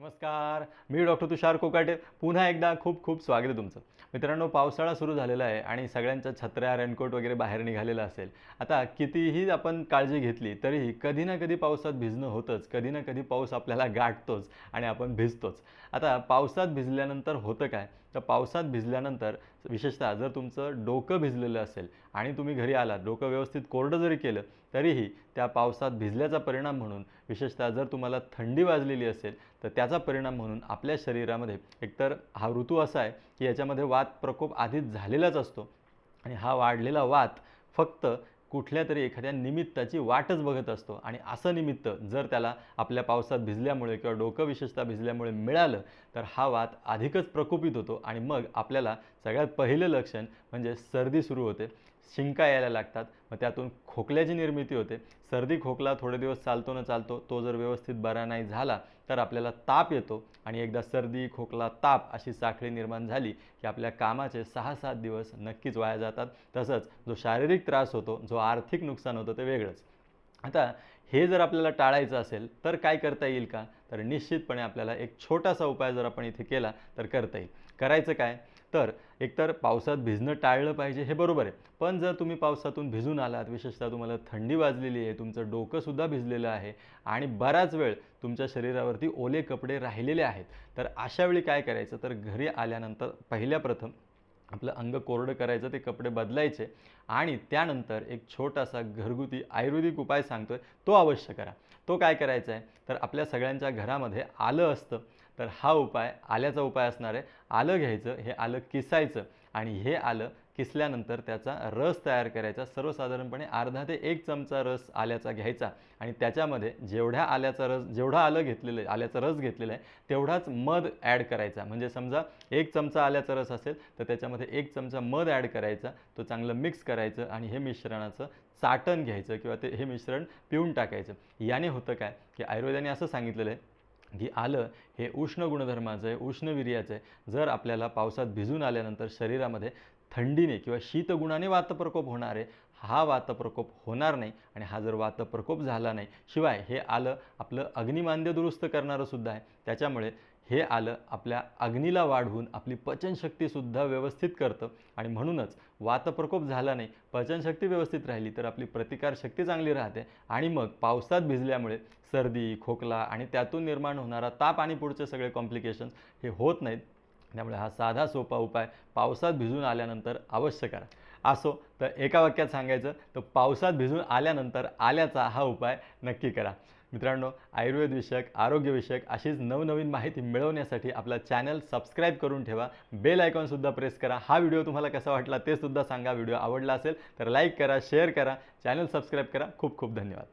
नमस्कार मी डॉक्टर तुषार कोकाटे. पुन्हा एकदा खूप खूप स्वागत आहे तुमचं. मित्रांनो पावसाळा सुरू झालेला आहे आणि सगळ्यांच्या छत्र्या रेनकोट वगैरे बाहेर निघालेला असेल. आता कितीही आपण काळजी घेतली तरीही कधी ना कधी पावसात भिजणं होतंच. कधी ना कधी पाऊस आपल्याला गाठतोच आणि आपण भिजतोच. आता पावसात भिजल्यानंतर होतं काय? तर पावसात भिजल्यानंतर विशेषतः जर तुमचं डोकं भिजलेलं असेल आणि तुम्ही घरी आलात डोकं व्यवस्थित कोरडं जरी केलं तरीही त्या पावसात भिजल्याचा परिणाम म्हणून विशेषतः जर तुम्हाला थंडी वाजलेली असेल तर त्याचा परिणाम म्हणून आपल्या शरीरामध्ये एकतर हा ऋतू असा आहे की याच्यामध्ये वात प्रकोप आधीच झालेलाच असतो. आणि हा वाढलेला वात फक्त कुठल्या तरी एखाद्या निमित्ताची वाटच बघत असतो. आणि असं निमित्त जर त्याला आपल्या पावसात भिजल्यामुळे किंवा डोकं विशेषतः भिजल्यामुळे मिळालं तर हा वात अधिकच प्रकोपित होतो. आणि मग आपल्याला सगळ्यात पहिलं लक्षण म्हणजे सर्दी सुरू होते. शिंका यायला लागतात. मग त्यातून खोकल्याची निर्मिती होते सर्दी खोकला थोडे दिवस चालतो न चालतो तो जर व्यवस्थित बरा नाही झाला तर आपल्याला ताप येतो आणि एकदा सर्दी खोकला ताप अशी साखळी निर्माण झाली की आपल्या कामाचे सहा सात दिवस नक्कीच वाया जातात. तसंच जो शारीरिक त्रास होतो जो आर्थिक नुकसान होतं ते वेगळंच. आता हे जर आपल्याला टाळायचं असेल तर काय करता येईल का? तर निश्चितपणे आपल्याला एक छोटासा उपाय जर आपण इथे केला तर करता येईल. करायचं काय? तर एकतर पावसात भिजणं टाळलं पाहिजे हे बरोबर आहे. पण जर तुम्ही पावसातून भिजून आलात विशेषतः तुम्हाला थंडी वाजलेली आहे तुमचं डोकंसुद्धा भिजलेलं आहे आणि बराच वेळ तुमच्या शरीरावरती ओले कपडे राहिलेले आहेत तर अशावेळी काय करायचं? तर घरी आल्यानंतर पहिल्या प्रथम आपलं अंग कोरडं करायचं ते कपडे बदलायचे आणि त्यानंतर एक छोटासा घरगुती आयुर्वेदिक उपाय सांगतो आहे तो अवश्य करा. तो काय करायचा आहे तर आपल्या सगळ्यांच्या घरामध्ये आलं असतं तर हा उपाय आल्याचा उपाय असणार आहे. आलं घ्यायचं हे आलं किसायचं आणि हे आलं किसल्यानंतर त्याचा रस तयार करायचा. सर्वसाधारणपणे अर्धा ते एक चमचा रस आल्याचा घ्यायचा आणि त्याच्यामध्ये जेवढ्या आल्याचा रस जेवढा आलं घेतलेलं आहे आल्याचा रस घेतलेला आहे तेवढाच मध ॲड करायचा. म्हणजे समजा एक चमचा आल्याचा रस असेल तर त्याच्यामध्ये एक चमचा मध ॲड करायचा तो चांगलं मिक्स करायचं आणि हे मिश्रणाचं चाटण घ्यायचं किंवा ते हे मिश्रण पिऊन टाकायचं. याने होतं काय? की आयुर्वेदाने असं सांगितलेलं आहे की आलं हे उष्ण गुणधर्माचं आहे उष्णवीर्याचं आहे. जर आपल्याला पावसात भिजून आल्यानंतर शरीरामध्ये थंडीने किंवा शीतगुणाने वातप्रकोप होणार आहे हा वातप्रकोप होणार नाही आणि हा जर वातप्रकोप झाला नाही शिवाय हे आलं आपलं अग्निमांद्य दुरुस्त करणारं सुद्धा आहे. त्याच्यामुळे हे आलं आपल्या अग्नीला वाढवून आपली पचनशक्तीसुद्धा व्यवस्थित करतं. आणि म्हणूनच वातप्रकोप झाला नाही पचनशक्ती व्यवस्थित राहिली तर आपली प्रतिकारशक्ती चांगली राहते. आणि मग पावसात भिजल्यामुळे सर्दी खोकला आणि त्यातून निर्माण होणारा ताप आणि पुढचे सगळे कॉम्प्लिकेशन्स हे होत नाहीत. त्यामुळे हा साधा सोपा उपाय पावसात भिजून आल्यानंतर अवश्य करा. असो तर एका वाक्यात सांगायचं तर पावसात भिजून आल्यानंतर आल्याचा हा उपाय नक्की करा. मित्रांनो आयुर्वेदविषयक आरोग्यविषयक अशीच नवनवीन माहिती मिळवण्यासाठी आपला चॅनल सबस्क्राईब करून ठेवा. बेल आयकॉनसुद्धा प्रेस करा. हा व्हिडिओ तुम्हाला कसा वाटला ते सुद्धा सांगा. व्हिडिओ आवडला असेल तर लाईक करा शेअर करा. चॅनल सबस्क्राईब करा. खूप खूप धन्यवाद.